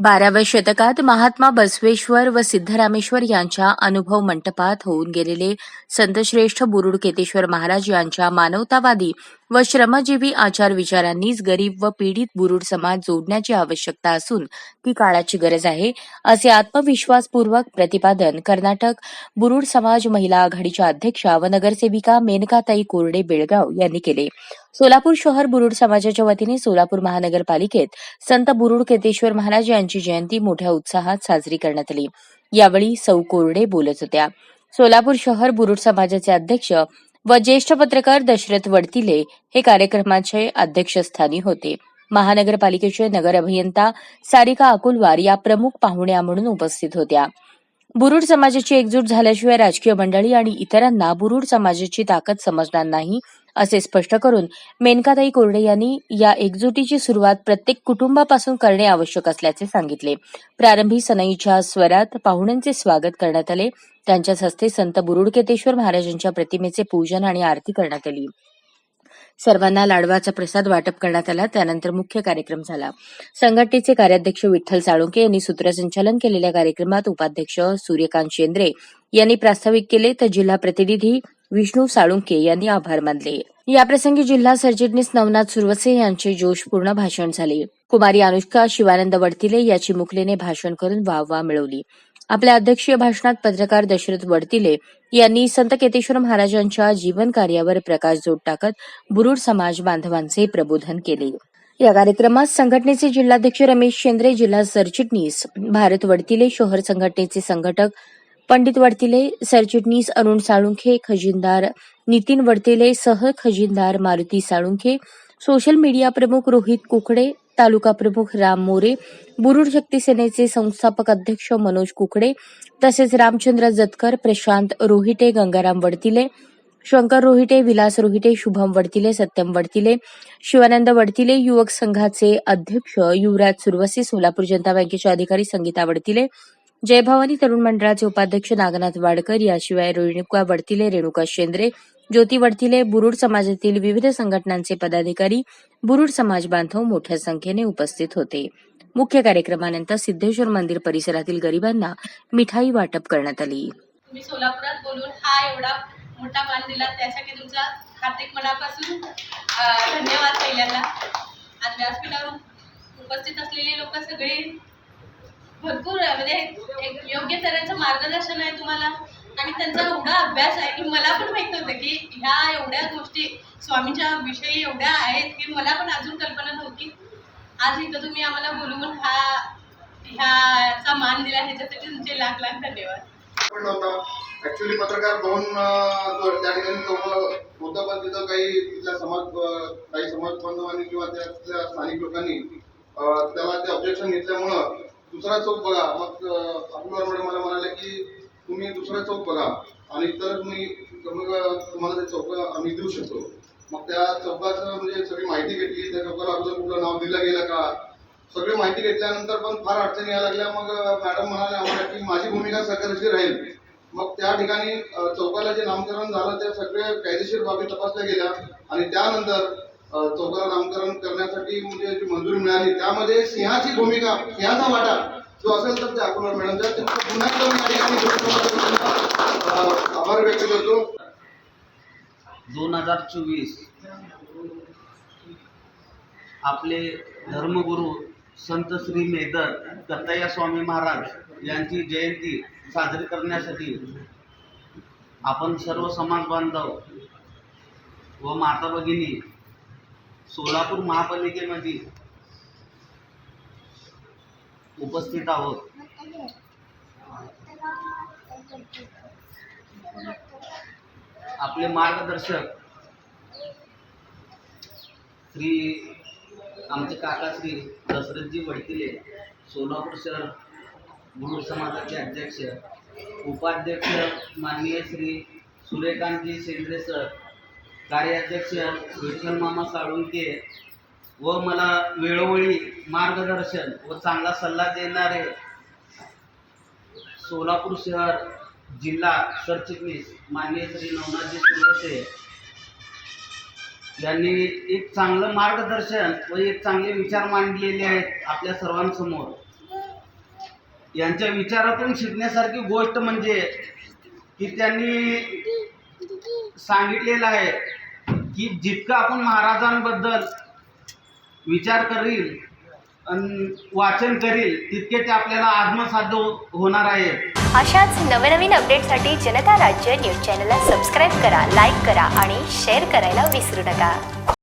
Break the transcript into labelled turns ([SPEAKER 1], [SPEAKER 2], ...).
[SPEAKER 1] बाराव्या शतकात महात्मा बसवेश्वर व सिद्धरामेश्वर यांच्या अनुभव मंटपात होऊन गेलेले संतश्रेष्ठ बुरुड केतेश्वर महाराज यांच्या मानवतावादी व श्रमजीवी आचार विचारांनीच गरीब व पीडित बुरुड समाज जोडण्याची आवश्यकता असून ती काळाची गरज आहे असे आत्मविश्वासपूर्वक प्रतिपादन कर्नाटक बुरुड समाज महिला आघाडीच्या अध्यक्षा व नगरसेविका मेनकाताई कोरडे बेळगाव यांनी केले. सोलापूर शहर बुरुड समाजाच्या वतीने सोलापूर महानगरपालिकेत संत बुरुड केतेश्वर महाराज यांची जयंती मोठ्या उत्साहात साजरी करण्यात आली. यावेळी सौ कोरडे बोलत होत्या. सोलापूर शहर बुरुड समाजाचे अध्यक्ष व ज्येष्ठ पत्रकार दशरथ वडतिले हे कार्यक्रमाचे अध्यक्षस्थानी होते. महानगरपालिकेचे नगर अभियंता सारिका अकुलवार या प्रमुख पाहुण्या म्हणून उपस्थित होत्या. बुरुड समाजाची एकजूट झाल्याशिवाय राजकीय मंडळी आणि इतरांना बुरुड समाजाची ताकद समजणार नाही असे स्पष्ट करून मेनकाताई कोरडे यांनी या एकजुटीची सुरुवात प्रत्येक कुटुंबापासून करणे आवश्यक असल्याचे सांगितले. प्रारंभी सनईच्या स्वरात पाहुण्यांचे स्वागत करण्यात आले. त्यांच्याच हस्ते संत बुरुडकेतेश्वर महाराजांच्या प्रतिमेचे पूजन आणि आरती करण्यात आली. सर्वांना लाडवाचा प्रसाद वाटप करण्यात आला. त्यानंतर मुख्य कार्यक्रम झाला. संघटनेचे कार्याध्यक्ष विठ्ठल साळुंके यांनी सूत्रसंचालन केलेल्या कार्यक्रमात उपाध्यक्ष सूर्यकांत शेंद्रे यांनी प्रास्ताविक केले तर जिल्हा प्रतिनिधी विष्णू साळुंके यांनी आभार मानले. याप्रसंगी जिल्हा सरचिटणीस नवनाथ सुरवसे यांचे जोशपूर्ण भाषण झाले. कुमारी अनुष्का शिवानंद वडतिले याची मुखलेने भाषण करून वाहवा मिळवली. आपल्या अध्यक्षीय भाषणात पत्रकार दशरथ वडतिले यांनी संत केतेश्वर महाराजांच्या जीवन कार्यावर प्रकाश जोड टाकत बुरुड समाज बांधवांचे प्रबोधन केले. या कार्यक्रमात संघटनेचे जिल्हाध्यक्ष रमेश शेंद्रे जिल्हा सरचिटणीस भारत वडतिले शहर संघटनेचे संघटक पंडित वडतिले सरचिटणीस अरुण साळुंखे खजिनदार नितीन वडतिले सह खजिनदार मारुती साळुंखे सोशल मीडिया प्रमुख रोहित कुकडे तालुका प्रमुख राम मोरे बुरुड शक्ती सेनेचे संस्थापक अध्यक्ष मनोज कुकडे तसेच रामचंद्र जतकर प्रशांत रोहिटे गंगाराम वडतिले शंकर रोहिटे विलास रोहिटे शुभम वडतिले सत्यम वडतिले शिवानंद वडतिले युवक संघाचे अध्यक्ष युवराज सुरवसे सोलापूर जनता बँकेचे अधिकारी संगीता वडतिले जयभवानी तरुण मंडळाचे उपाध्यक्ष नागनाथ वाडकर याशिवाय रेणुका वडतिले रेणुका शेंद्रे ज्योती वडतिले बुरुड समाजातील विविध संघटनांचे पदाधिकारी बुरुड समाज बांधव मोठ्या संख्येने उपस्थित होते. मुख्य कार्यक्रमानंतर सिद्धेश्वर मंदिर परिसरातील गरिबांना मिठाई वाटप करण्यात आली.
[SPEAKER 2] तुम्ही सोलापुरात बोलून हा एवढा मोठा मान दिला त्यासाठी तुमचा हार्दिक मनापासून धन्यवाद पहिल्यांदा. आज व्यासपीठावर उपस्थित असलेले लोक सगळे भरपूर म्हणजे एक योग्य तऱ्हेचं मार्गदर्शन आहे तुम्हाला. आणि त्यांचा एवढा अभ्यास आहे की मला पण माहीत नव्हतं की ह्या एवढ्या गोष्टी स्वामींच्या विषयी एवढ्या आहेत की मला पण अजून कल्पना नव्हती. आज इथं तुम्ही आम्हाला बोलवून हा ह्याचा मान दिला ह्याच्यासाठी तुमचे लाख लाख धन्यवाद.
[SPEAKER 3] ऍक्च्युली पत्रकार दोन त्या ठिकाणी चौक होतं पण तिथं काही तिथल्या समाज काही समाज बांधवांनी किंवा त्यातल्या स्थानिक लोकांनी त्याला ते ऑब्जेक्शन घेतल्यामुळं दुसरा चौक बघा. मग अब्दुल मॅडम मला म्हणाले की तुम्ही दुसरा चौक बघा. आणि तर तुम्ही मग तुम्हाला ते चौक आम्ही देऊ शकतो. मग त्या चौकाचं म्हणजे सगळी माहिती घेतली. त्या चौकाला अगोदर कुठलं नाव दिलं गेलं का? सगळी माहिती घेतल्यानंतर पण फार अडचणी यायला लागल्या. मग मॅडम म्हणाल्या आम्हाला की माझी भूमिका सरकारची राहील. मग त्या ठिकाणी चौकाला जे नामकरण झालं ते सगळे कायदेशीर बाबी तपासल्या गेल्या. आणि त्यानंतर चौकार नामकरण करण्यासाठी म्हणजे जी मंजुरी मिळाली त्यामध्ये सिंहाची भूमिका सिंहाचा वाटा जो असेल तर ते अकोला मॅडमचा ते पुन्हा एकदा मी आभार व्यक्त करतो.
[SPEAKER 4] दोन हजार चोवीस. आपले धर्मगुरू संत श्री मेदर दत्तया स्वामी महाराज यांची जयंती साजरी करण्यासाठी आपण सर्व समाज बांधव व माता भगिनी सोलापूर महापालिकेमध्ये उपस्थित आहोत. आपले मार्गदर्शक श्री आमचे काका श्री दशरथजी वडकिले सोलापूर शहर गुरु समाजाचे अध्यक्ष उपाध्यक्ष माननीय श्री सूर्यकांतजी शेंद्रे सर कार्याध्यक्ष विठ्ठल मामा साळुंके व मला वेळोवेळी मार्गदर्शन व चांगला सल्ला देणारे सोलापूर शहर जिल्हा सरचिटणीस माननीय श्री नवनाथजी सुरवसे यांनी एक चांगलं मार्गदर्शन व एक चांगले विचार मांडलेले आहेत आपल्या सर्वांसमोर. यांच्या विचारातून शिकण्यासारखी गोष्ट म्हणजे की त्यांनी सांगितलेलं आहे की जितकं आपण महाराजांबद्दल विचार करील वाचन करील तितके ते आपल्याला आत्मसाध्य हो-, होणार आहे
[SPEAKER 5] अशाच नवनवीन अपडेटसाठी जनता राज्य न्यूज चॅनलला सबस्क्राईब करा लाईक करा आणि शेअर करायला विसरू नका.